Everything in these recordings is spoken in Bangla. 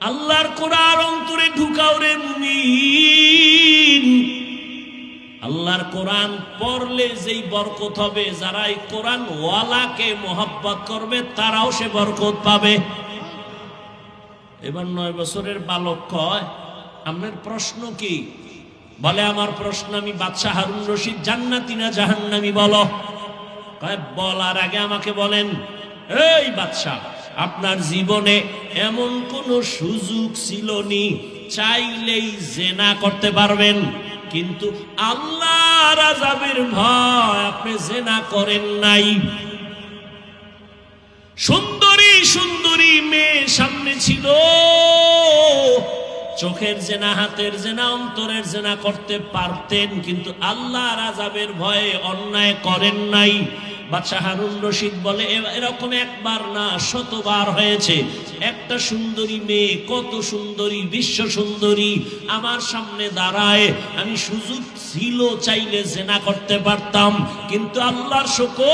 আল্লাহর কোরআন অন্তরে ঢুকাও রে মুমিন। আল্লাহর কোরআন পড়লে যেই বরকত হবে যারা এই কোরআন ওয়ালাকে মোহাব্বত করবে, তারাও সে বরকত পাবে। এবার নয় বছরের বালক কয়, আপনার প্রশ্ন কি? বলে, আমার প্রশ্ন আমি বাদশাহ হারুন রশিদ জান্নাতি না জাহান্নামি বলো? কয়, বলার আগে আমাকে বলেন, এই বাদশাহ আপনার জীবনে এমন কোন সুযোগ ছিল নি চাইলেই জেনা করতে পারবেন, কিন্তু আল্লাহ রাজাবের ভয় আপনি জেনা করেন নাই। সুন্দরী সুন্দরী মেয়ে সামনে ছিল। চোখের জেনা, হাতের জেনা, অন্তরের জেনা করতে পারতেন, কিন্তু আল্লাহ রাজাবের ভয়ে অন্যায় করেন নাই। বাদশাহ হারুন রশিদ বলে এরকম একবার না, শতবার হয়েছে। একটা সুন্দরী মেয়ে, কত সুন্দরী, বিশ্ব সুন্দরী, আমার সামনে দাঁড়ায়। আমি সুযোগ ছিল চাইলে জেনা করতে পারতাম, কিন্তু আল্লাহর শকর,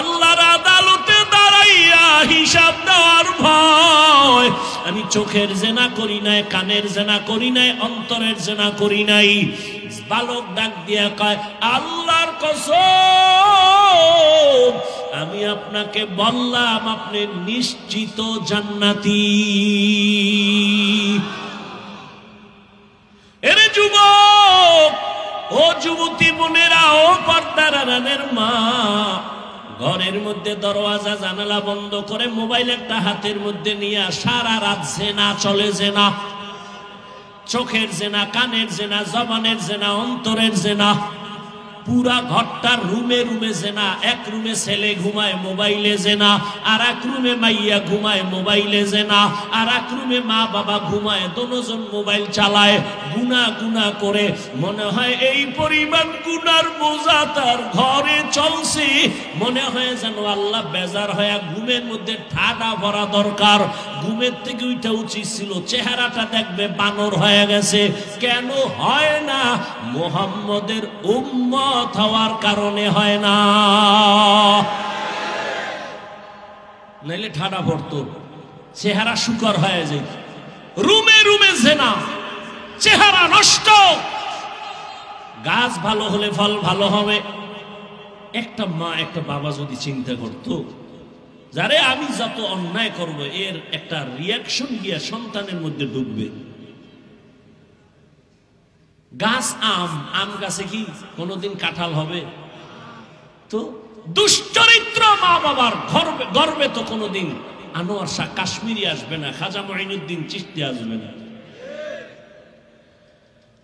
আল্লাহর আদালতে দাঁড়াইয়া হিসাব দেওয়ার ভয়। আমি চোখের জেনা করি নাই, কানের জেনা করি নাই, অন্তরের জেনা করি নাই। বালক ডাক দিয়া কয়, আল্লাহর কসম, আমি আপনাকে বললাম, আপনি নিশ্চিত জান্নাতি। এরে যুবক, ও যুবতী বোনেরা, ও পর্দার রানের মা, ঘরের মধ্যে দরওয়াজা, জানালা বন্ধ করে মোবাইল একটা হাতের মধ্যে নিয়ে সারা রাত জেনা, চলে জেনা। চোখের জেনা কানের জেনা জবানের জেনা অন্তরের জেনা। পুরা ঘরটার রুমে রুমে জেনা। এক রুমে ছেলে ঘুমায় মোবাইলে জেনা। আর এক রুমে মাইয়া ঘুমায় মোবাইলে জেনা। আর এক রুমে মা বাবা ঘুমায় দোনোজন মোবাইল চালায় গুনা গুনা করে। মনে হয় এই পরিমাণ গুনার বোঝা তার ঘরে চলছে। মনে হয় যেন আল্লাহ বেজার হয়ে ঘুমের মধ্যে ঠাডা ভরা দরকার। ঘুমের থেকে উঠা উচিত ছিল, চেহারাটা দেখবে বানর হয়ে গেছে। কেন হয় না? মোহাম্মদের উম্মত হওয়ার কারণে হয় না। নাইলে ঠাডা পড়তো। চেহারা শুকর হয়ে যেত। রুমে রুমে জেনা। চেহারা নষ্ট। গাছ ভালো হলে ফল ভালো হবে। একটা মা, একটা বাবা যদি চিন্তা করতো, যারে আমি যত অন্যায় করব, এর একটা রিয়াকশন গিয়া সন্তানের মধ্যে ঢুকবে গাছ আম আম গাছে কি কোনোদিন কাঁঠাল হবে? তো দুশ্চরিত্র মা বাবার গর্বে গর্বে তো কোনোদিন আনোয়ার শাহ কাশ্মীরি আসবে না, খাজা মঈনুদ্দিন চিস্তি আসবে না।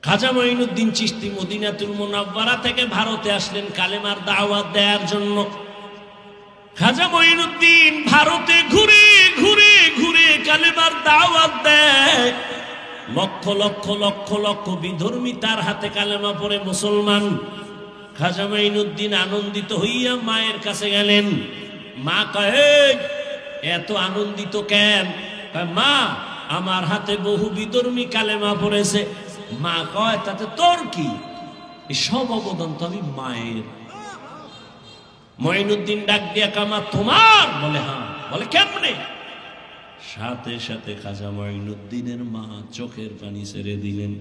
খাজা মঈনুদ্দিন চিস্তি মদিনাতুল মুনাব্বারা থেকে ভারতে আসলেন, কালেমার দাওয়াত দেওয়ার জন্য। খাজা মহিনুদ্দিন ভারতে ঘুরে ঘুরে ঘুরে কালেমার দাওয়াত দেয়। লক্ষ লক্ষ লক্ষ লক্ষ বিধর্মী তার হাতে কালেমা পড়ে মুসলমান। খাজা মঈনুদ্দিন আনন্দিত হইয়া মায়ের কাছে গেলেন। মা কহে এত আনন্দিত কেন? মা, আমার হাতে বহু বিধর্মী কালেমা পড়েছে। মা কয়, তাতে তোর কি? সব অবদান তো আমি মায়ের। মঈনুদ্দিন ডাক দিয়া কামা তোমার? বলে হ্যাঁ। বলে, কেমনে? সাথে সাথে খাজা মঈনুদ্দিনের মা চোখের পানি ছেড়ে দিলেন।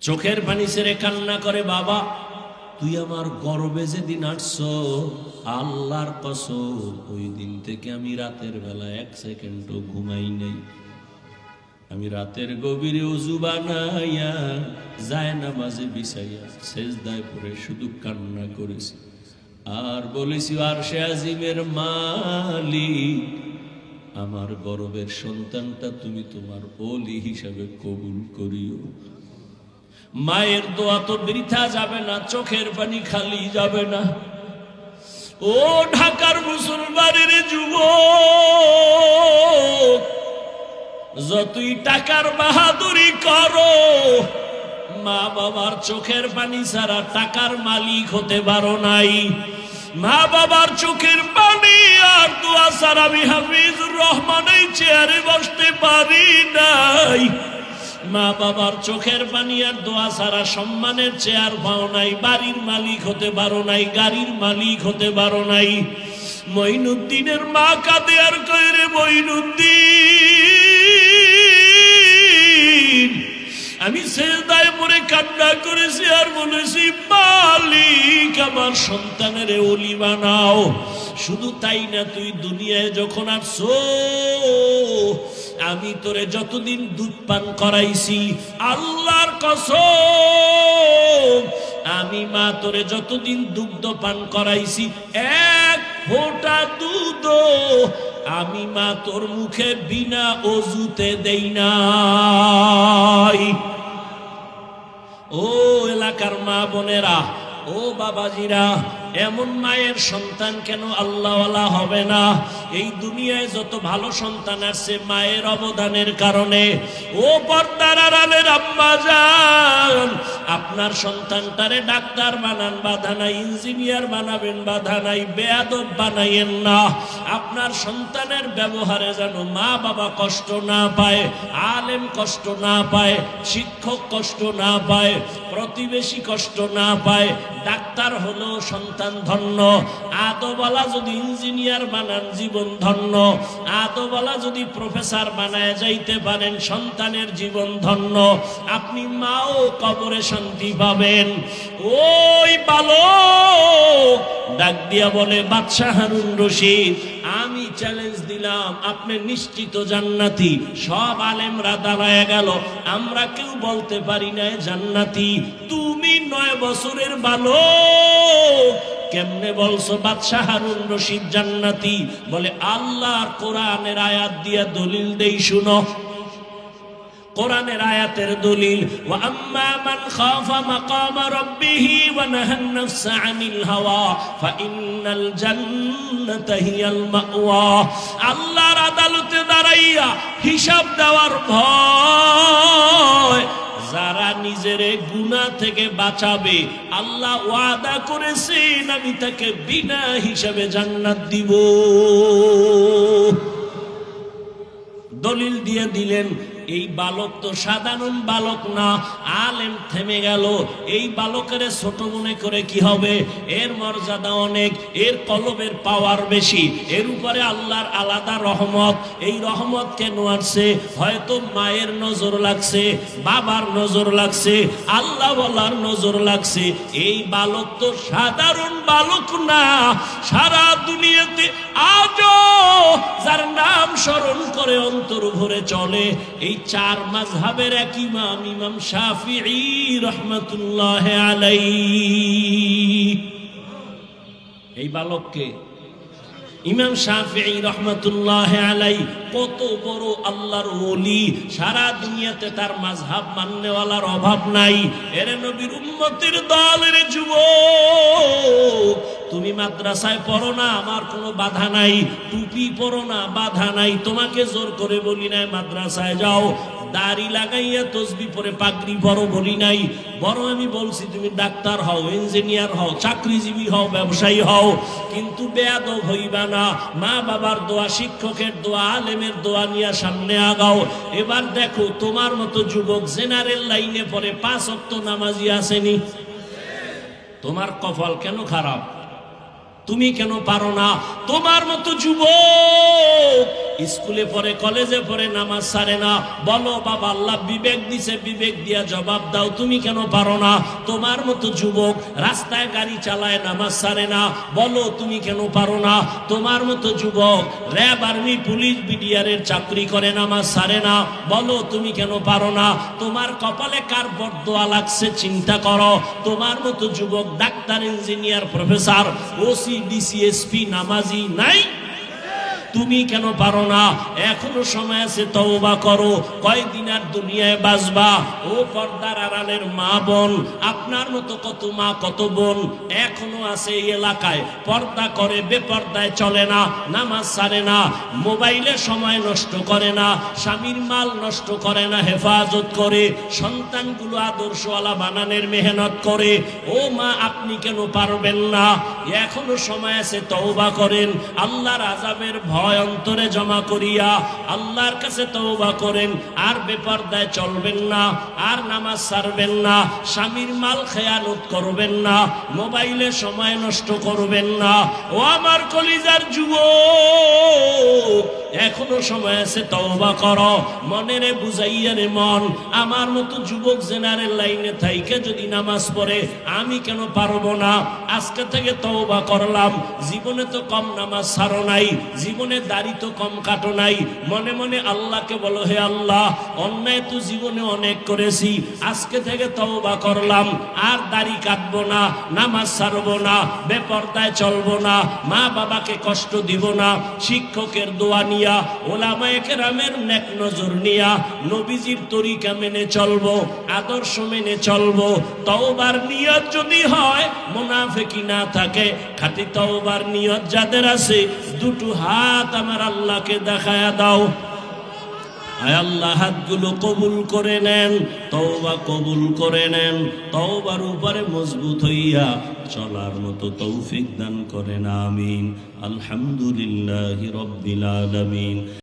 চোখের পানি ছেড়ে কান্না করে, বাবা, তুই আমার গর্বে যেদিন আসছ, আল্লাহর কসম, ওই দিন থেকে আমি রাতের বেলা এক সেকেন্ডও ঘুমাই নাই। আমি রাতের গভীরে উজু বানাইয়া যায় না মাঝে বিছাইয়া শেষ দায় পরে শুধু কান্না করেছি। আর বলেছি, আর সে আজিমের মালিক আমার গর্বের সন্তানটা তুমি তোমার অলি হিসাবে কবুল করিও। মায়ের দোয়া তো বৃথা যাবে না, চোখের পানি খালি যাবে না। ও ঢাকার মুসলমানের যুব যতই টাকার বাহাদুরি করো মা বাবার চোখের পানি ছাড়া টাকার মালিক হতে পারো নাই। মা বাবার চোখের পানি আর দোয়া আমি হাফিজুর রহমান এই চেয়ারে বসতে পারি নাই। মা বাবার চোখের পানি আর দোয়া ছাড়া সম্মানের চেয়ার পাও নাই, বাড়ির মালিক হতে পারো নাই, গাড়ির মালিক হতে পারো নাই। মইনুদ্দিনের মা কাঁদে আর কয় রে মইনুদ্দিন আমি সেজদায় পরে কান্না করেছি আর বলেছি, মালিক আমার সন্তানের অলি বানাও। শুধু তাই না, তুই দুনিয়ায় যখন আসছো, আমি তোরে যতদিন দুধ পান করাইছি, আল্লাহর কসম, আমি মা তোরে যতদিন দুগ্ধ পান করাইছি, এক ফোঁটা দুধ আমি মা তোর মুখে বিনা অজুতে দেই নাই। ও এলাকার মা বোনেরা ও বাবাজিরা, এমন মায়ের সন্তান কেন আল্লাহওয়ালা হবে না? এই দুনিয়ায় যত ভালো সন্তান আছে, মায়ের অবদানের কারণে। ও পর্দার আড়ালের আম্মা যান আপনার সন্তানটারে ডাক্তার বানান, বাধা নাই, ইঞ্জিনিয়ার বানাবেন, বাধা নাই, বেয়াদব বানাইয়েন না। আপনার সন্তানের ব্যবহারে যেন মা বাবা কষ্ট না পায়, আলেম কষ্ট না পায়, শিক্ষক কষ্ট না পায়, প্রতিবেশী কষ্ট না পায়, ডাক্তার হলো সন্তান ধন্য। আদোবালা যদি ইঞ্জিনিয়ার বানান জীবন ধন্য। আদোবালা যদি প্রফেসর বানায় যাইতে পারেন, সন্তানের জীবন ধন্য। আপনি মাও কবরে শান্তি পাবেন। ওই বালক ডাক দিয়া বলে, বাদশাহ হারুন রশিদ, আমি চ্যালেঞ্জ দিলাম, আপনি নিশ্চিত জান্নাতি। সব আলেমরা দাঁড়ায় গেল, আমরা কেউ বলতে পারি না জান্নাতি। তুমি নয় বছরের বালক কেমনে বলছো, বাদশাহ হারুন রশিদ জান্নাতি? বলে, আল্লাহর কোরআনের আয়াত দিয়া দলিল দেই, শুনো। কোরআনের আয়াতের দলিল, ওয়া আম্মা মান খাফা মাকাম রাব্বিহি ওয়া নাফসা আনিল হাওয়া, ফা ইন্নাল জান্নাতা হিয়াল মাওয়া। আল্লাহর আদালতে দাঁড়াইয়া হিসাব দেওয়ার ভয় যারা নিজের গুনা থেকে বাঁচাবে, আল্লাহ ওয়াদা করেছেন আমি তাকে বিনা হিসাবে জান্নাত দিব। দলিল দিয়ে দিলেন এই বালক তো সাধারণ বালক না, আলেম থেমে গেল। এই বালকের ছোট মনে করে কি হবে? এর মর্যাদা অনেক, এর কলবের পাওয়ার বেশি, এর উপরে আল্লাহর আলাদা রহমত। এই রহমত কেন আসছে? হয়তো মায়ের নজর লাগছে, বাবার নজর লাগছে আল্লাহ বলার নজর লাগছে। এই বালক তো সাধারণ বালক না, সারা দুনিয়াতে আজও যার নাম স্মরণ করে অন্তর ভরে চলে। এই চার মাঝহাবের এক ইমাম ইমাম শাফিঈ রহমতুল্লাহ আলাই এই বালককে ইমাম আলাই কত বড় আল্লাহর ওলি। সারা দুনিয়াতে তার মাঝহাব অভাব নাই। এর নবীর উম্মতির দলের যুব তুমি মাদ্রাসায় পড়ো না, আমার কোনো বাধা নাই। টুপি পড়ো না, বাধা নাই। তোমাকে জোর করে বলি নাই, মাদ্রাসায় যাও। দাড়ি লাগাইয়া তসবি পরে পাগড়ি বড় বলি নাই। বড় আমি বলছি, তুমি ডাক্তার হও, ইঞ্জিনিয়ার হও, চাকরিজীবী হও, ব্যবসায়ী হও। কিন্তু বেয়াদ হইবা না। মা বাবার দোয়া, শিক্ষকের দোয়া, আলেমের দোয়া নিয়ে সামনে আগাও। এবার দেখো, তোমার মতো যুবক জেনারেল লাইনে পরে পাঁচ অক্ত নামাজি আসেনি। তোমার কপাল কেন খারাপ? তুমি কেন পারো না? তোমার মতো যুবক স্কুলে পড়ে, কলেজে পড়ে নামাজ সারে না। বলো, বাবা, আল্লাহ বিবেক দিছে, বিবেক দিয়া জবাব দাও। তুমি কেন পারো না? তোমার মতো যুবক রাস্তায় গাড়ি চালায়, নামাজ সারে না। বলো, তুমি কেন পারো না? তোমার মতো যুবক র্যাব, আর্মি, পুলিশ বিডিআরের চাকরি করে, নামাজ সারে না। বলো, তুমি কেন পারো না? তোমার কপালে কার বরদোয়া লাগছে চিন্তা করো। তোমার মতো যুবক doctor, engineer, professor, OC DC SP নামাজি নাই। তুমি কেন পারো না? এখনও সময় আছে, তওবা করো। কয়দিন আর দুনিয়ায় বাঁচবা? ও পর্দার আড়ালের মা বোন, আপনার মতো কত মা, কত বোন এখনও আছে এই এলাকায়। পর্দা করে, বেপর্দায় চলে না, নামাজ সারে না, মোবাইলে সময় নষ্ট করে না, স্বামীর মাল নষ্ট করে না, হেফাজত করে, সন্তানগুলো আদর্শওয়ালা বানানের মেহনত করে। ও মা, আপনি কেন পারবেন না? এখনও সময় আছে, তওবা করেন। আল্লাহর আজাবের ভয় ভয় অন্তরে জমা করিয়া আল্লাহর কাছে তওবা করেন, আর বেপর্দায় চলবেন না, আর নামাজ ছাড়বেন না, স্বামীর মাল খেয়ালত করবেন না, মোবাইলে সময় নষ্ট করবেন না। ও আমার কলিজার যুবক! এখনও সময় আছে, তওবা করো। মনেরে বুঝাইয়া রে মন, আমার মতো যুবক জেনারেল লাইনে থাইকে যদি নামাজ পড়ে, আমি কেন পারব না? আজকে থেকে তওবা করলাম। জীবনে তো কম নামাজ ছাড়ো নাই, জীবনে দাড়ি তো কম কাটো নাই। মনে মনে আল্লাহকে বলো, হে আল্লাহ, অন্যায় তো জীবনে অনেক করেছি, আজকে থেকে তওবা করলাম। আর দাড়ি কাটবো না, নামাজ ছাড়বো না, বেপর্দায় চলবো না মা বাবাকে কষ্ট দিব না, শিক্ষকের দোয়া নিয়া নজর নিয়া নবীজির তরিকা মেনে চলবো, আদর্শ মেনে চলবো। তওবার নিয়ত যদি হয়, মুনাফিকি না থাকে তওবার নিয়ত যাদের আছে, দুটো হাত আমার আল্লাহকে দেখায়া দাও। আল্লাহ, হাতগুলো কবুল করে নেন, তওবা কবুল করে নেন, তওবার উপরে মজবুত হইয়া চলার মতো তৌফিক দান করেন, আমিন। আলহামদুলিল্লাহি রব্বিল আলামিন।